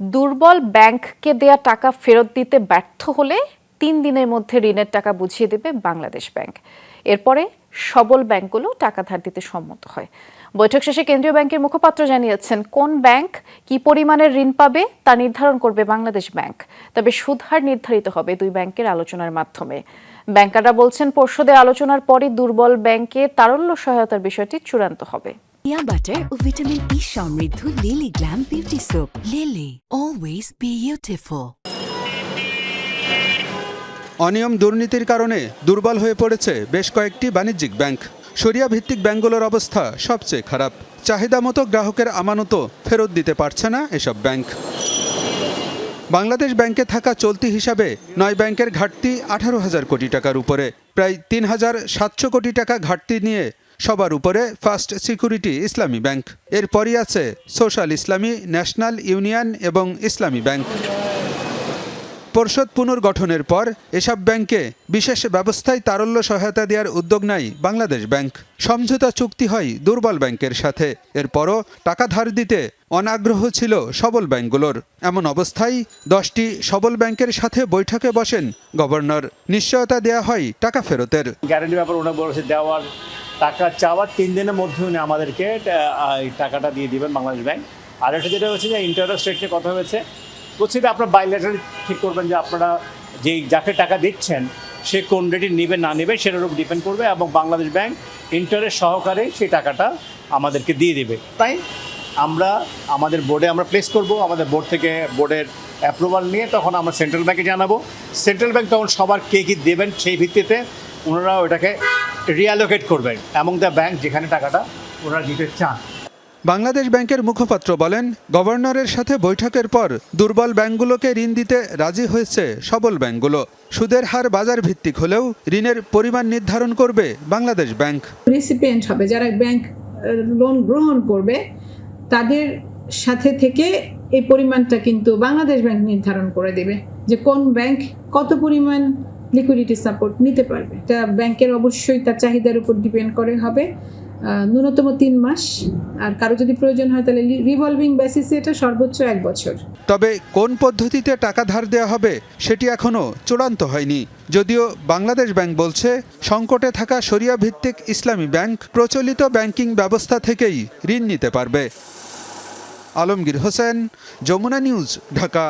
দুর্বল ব্যাংককে দেয়া টাকা ফেরত দিতে ব্যর্থ হলে তিন দিনের মধ্যে ঋণের টাকা বুঝিয়ে দেবে বাংলাদেশ ব্যাংক। এরপরে সবল ব্যাংকগুলো টাকা ধার দিতে সম্মত হয়। বৈঠক শেষে কেন্দ্রীয় ব্যাংকের মুখপাত্র জানিয়েছেন, কোন ব্যাংক কি পরিমাণের ঋণ পাবে তা নির্ধারণ করবে বাংলাদেশ ব্যাংক। তবে সুদহার নির্ধারিত হবে দুই ব্যাংকের আলোচনার মাধ্যমে। ব্যাংকাররা বলছেন পর্ষদে আলোচনার পরই দুর্বল ব্যাংকে তারল্য সহায়তার বিষয়টি চূড়ান্ত হবে। পিয়া বাটার ও ভিটামিন ই সমৃদ্ধ Lily glam beauty soap Lily always beautiful অনিয়ম দুর্নীতির কারণে দুর্বল হয়ে পড়েছে বেশ কয়েকটি বাণিজ্যিক ব্যাংক। সরিয়া ভিত্তিক ব্যাংকগুলোর অবস্থা সবচেয়ে খারাপ। চাহিদা মতো গ্রাহকের আমানত ফেরত দিতে পারছে না এসব ব্যাংক। বাংলাদেশ ব্যাংকে থাকা চলতি হিসাবে নয় ব্যাংকের ঘাটতি আঠারো হাজার কোটি টাকার উপরে। প্রায় তিন হাজার সাতশো কোটি টাকা ঘাটতি নিয়ে সবার উপরে ফার্স্ট সিকিউরিটি ইসলামী ব্যাংক। এরপরই আছে সোশ্যাল ইসলামী, ন্যাশনাল ইউনিয়ন এবং ইসলামী ব্যাংক। পর্ষদ পুনর্গঠনের পর এসব ব্যাংকে বিশেষ ব্যবস্থায় তারল্য সহায়তা দেওয়ার উদ্যোগ নেয় বাংলাদেশ ব্যাংক। সমঝোতা চুক্তি হয় দুর্বল ব্যাংকের সাথে। এরপরও টাকা ধার দিতে অনাগ্রহ ছিল সবল ব্যাংকগুলোর। এমন অবস্থায় দশটি সবল ব্যাংকের সাথে বৈঠকে বসেন গভর্নর। নিশ্চয়তা দেয়া হয় টাকা ফেরতের। গ্যারান্টি ব্যাপার দেওয়ার টাকা চাওয়ার তিন দিনের মধ্যে উনি আমাদেরকে টাকাটা দিয়ে দিবেন বাংলাদেশ ব্যাংক। আর একটা যেটা হচ্ছে যে ইন্টারেস্ট রেট নিয়ে কথা হয়েছে প্রতিটা আপনার বাইলেটারি ঠিক করবেন যে আপনারা যেই যাকে টাকা দিচ্ছেন, সে কোন রেটে নেবে, না নেবে, সেটার উপর ডিপেন্ড করবে এবং বাংলাদেশ ব্যাংক ইন্টারেস্ট সহকারে সেই টাকাটা আমাদেরকে দিয়ে দেবে। তাই আমরা আমাদের বোর্ডে আমরা প্লেস করব, আমাদের বোর্ড থেকে বোর্ডের অ্যাপ্রুভাল নিয়ে তখন আমরা সেন্ট্রাল ব্যাংকে জানাব। সেন্ট্রাল ব্যাংক তখন সবার কে কী দেবেন সেই ভিত্তিতে ওনারা ওটাকে রিঅ্যালোকেট করবেন এবং দ্য ব্যাংক যেখানে টাকাটা ওনারা দিতে চান। বাংলাদেশ ব্যাংকের মুখপাত্র বলেন গভর্নরের সাথে বৈঠকের পর দুর্বল ব্যাংকগুলোকে ঋণ দিতে রাজি হয়েছে সবল ব্যাংকগুলো। সুদের হার বাজার ভিত্তিক হলেও ঋণের পরিমাণ নির্ধারণ করবে বাংলাদেশ ব্যাংক। রিসিপিয়েন্ট হবে যারা ব্যাংক লোন গ্রহণ করবে তাদের সাথে থেকে এই পরিমাণটা কিন্তু বাংলাদেশ ব্যাংক নির্ধারণ করে দেবে যে কোন ব্যাংক কত পরিমাণ লিকুইডিটি সাপোর্ট নিতে পারবে। এটা ব্যাংকের অবশ্যই তার চাহিদার উপর ডিপেন্ড করে, হবে ন্যূনতম তিন মাস। আর কারও যদি প্রয়োজন হয় তাহলে রিভলভিং বেসিসে এটা সর্বোচ্চ এক বছর। তবে কোন পদ্ধতিতে টাকা ধার দেওয়া হবে সেটি এখনও চূড়ান্ত হয়নি। যদিও বাংলাদেশ ব্যাংক বলছে, সংকটে থাকা সরিয়া ভিত্তিক ইসলামী ব্যাংক প্রচলিত ব্যাংকিং ব্যবস্থা থেকেই ঋণ নিতে পারবে। আলমগীর হোসেন, যমুনা নিউজ, ঢাকা।